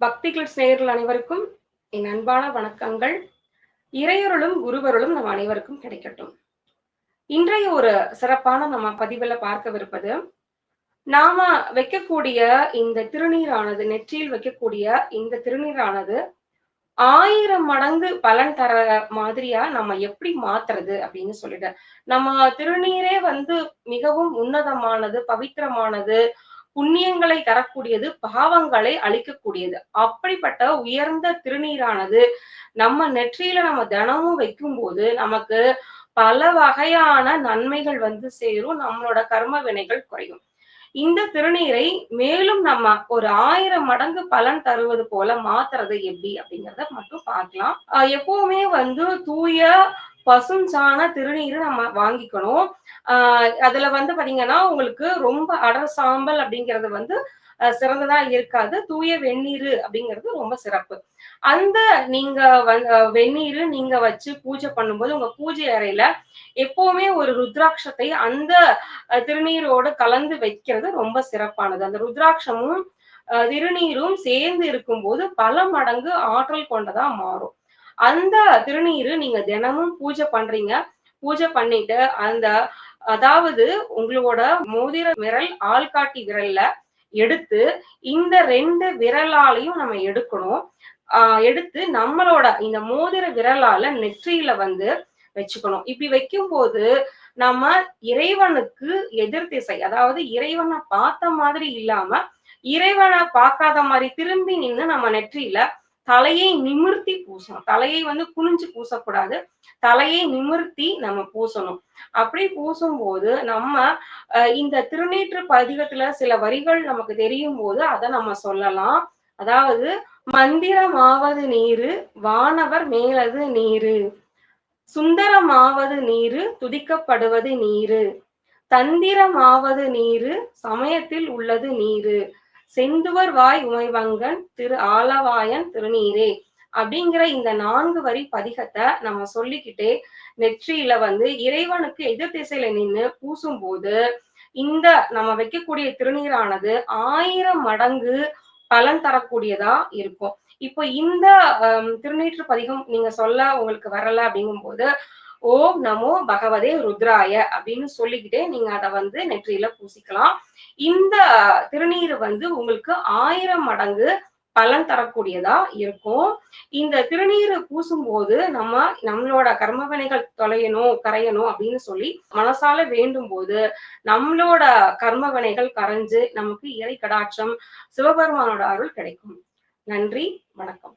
பக்தி கிளிட்ஸ் நேயர்கள் அனைவருக்கும் என் அன்பான வணக்கங்கள். இறையருளும் குருவருளும் நம் அனைவருக்கும் கிடைக்கட்டும். இன்றைய ஒரு சிறப்பான நம்ம பதிவுல பார்க்கவிருப்பது நாம வைக்கக்கூடிய இந்த திருநீரானது நெற்றியில் வைக்கக்கூடிய இந்த திருநீரானது ஆயிரம் மடங்கு பலன் தர மாதிரியா நம்ம எப்படி மாத்துறது அப்படின்னு சொல்லிட்டு நம்ம திருநீரே வந்து மிகவும் உன்னதமானது பவித்திரமானது புண்ணியங்களை தரக்கூடியது பாவங்களை அழிக்கக்கூடியது அப்படிப்பட்ட உயர்ந்த திருநீரானது நம்ம நெற்றியில நம்ம தினமும் வைக்கும்போது நமக்கு பல வகையான நன்மைகள் வந்து சேரும் நம்மளோட கர்ம வினைகள் குறையும். இந்த திருநீரை மேலும் நம்ம ஒரு ஆயிரம் மடங்கு பலன் தருவது போல மாத்துறது எப்படி அப்படிங்கறத மட்டும் பார்க்கலாம். ஆஹ் எப்பவுமே வந்து தூய பசும் சாண திருநீர் நம்ம வாங்கிக்கணும். ஆஹ் அதுல வந்து பாத்தீங்கன்னா உங்களுக்கு ரொம்ப அடர் சாம்பல் அப்படிங்கிறது வந்து சிறந்ததா இருக்காது. தூய வெந்நீர் அப்படிங்கிறது ரொம்ப சிறப்பு. அந்த நீங்க வந்து வெந்நீர் நீங்க வச்சு பூஜை பண்ணும்போது உங்க பூஜை அறையில எப்பவுமே ஒரு ருத்ராட்சத்தை அந்த திருநீரோட திருநீரோடு கலந்து வைக்கிறது ரொம்ப சிறப்பானது. அந்த ருத்ராட்சமும் திருநீரும் சேர்ந்து இருக்கும்போது பல மடங்கு ஆற்றல் கொண்டதா மாறும். அந்த திருநீரு நீங்க தினமும் பூஜை பண்றீங்க. பூஜை பண்ணிட்டு அந்த அதாவது உங்களோட மோதிர விரல் ஆள்காட்டி விரல்ல எடுத்து இந்த ரெண்டு விரலாலையும் நம்ம எடுக்கணும். ஆஹ் எடுத்து நம்மளோட இந்த மோதிர விரலால நெற்றியில வந்து வச்சுக்கணும். இப்படி வைக்கும்போது நம்ம இறைவனுக்கு எதிர் திசை அதாவது இறைவனை பார்த்த மாதிரி இல்லாம இறைவனை பார்க்காத மாதிரி திரும்பி நின்று நம்ம நெற்றியில தலையை நிமிர்த்தி பூசணும். தலையை வந்து குனிஞ்சு பூசக்கூடாது. தலையை நிமிர்த்தி நம்ம பூசணும். அப்படி பூசும்போது நம்ம இந்த திருநீற்று பதிகத்துல சில வரிகள் நமக்கு தெரியும் போது அதை நம்ம சொல்லலாம். அதாவது மந்திரமாவது நீரு வானவர் மேலது நீரு. சுந்தரமாவது நீரு துதிக்கப்படுவது நீரு. தந்திரமாவது நீரு சமயத்தில் உள்ளது நீரு. செந்துவர் வாய் உமைவங்கன் திரு ஆலவாயன் திருநீரே. அப்படிங்கிற இந்த நான்கு வரி பதிகத்தை நம்ம சொல்லிக்கிட்டே நெற்றியில வந்து இறைவனுக்கு எதிர் திசையில நின்னு பூசும்போது இந்த நம்ம வைக்கக்கூடிய திருநீரானது ஆயிரம் மடங்கு பலன் தரக்கூடியதா இருக்கும். இப்போ இந்த திருநீற்று பதிகம் நீங்க சொல்ல உங்களுக்கு வரல அப்படிங்கும்போது ஓம் நமோ பகவதே ருத்ராய அப்படின்னு சொல்லிக்கிட்டே நீங்க அதை வந்து நெற்றியில பூசிக்கலாம். இந்த திருநீர் வந்து உங்களுக்கு ஆயிரம் மடங்கு பலன் தரக்கூடியதா இருக்கும். இந்த திருநீர் பூசும்போது நம்ம நம்மளோட கர்மவினைகள் தொலையணும் கரையணும் அப்படின்னு சொல்லி மனசால வேண்டும் போது நம்மளோட கர்மவினைகள் கரைஞ்சு நமக்கு இறை கடாட்சம் சிவபெருமானோட அருள் கிடைக்கும். நன்றி வணக்கம்.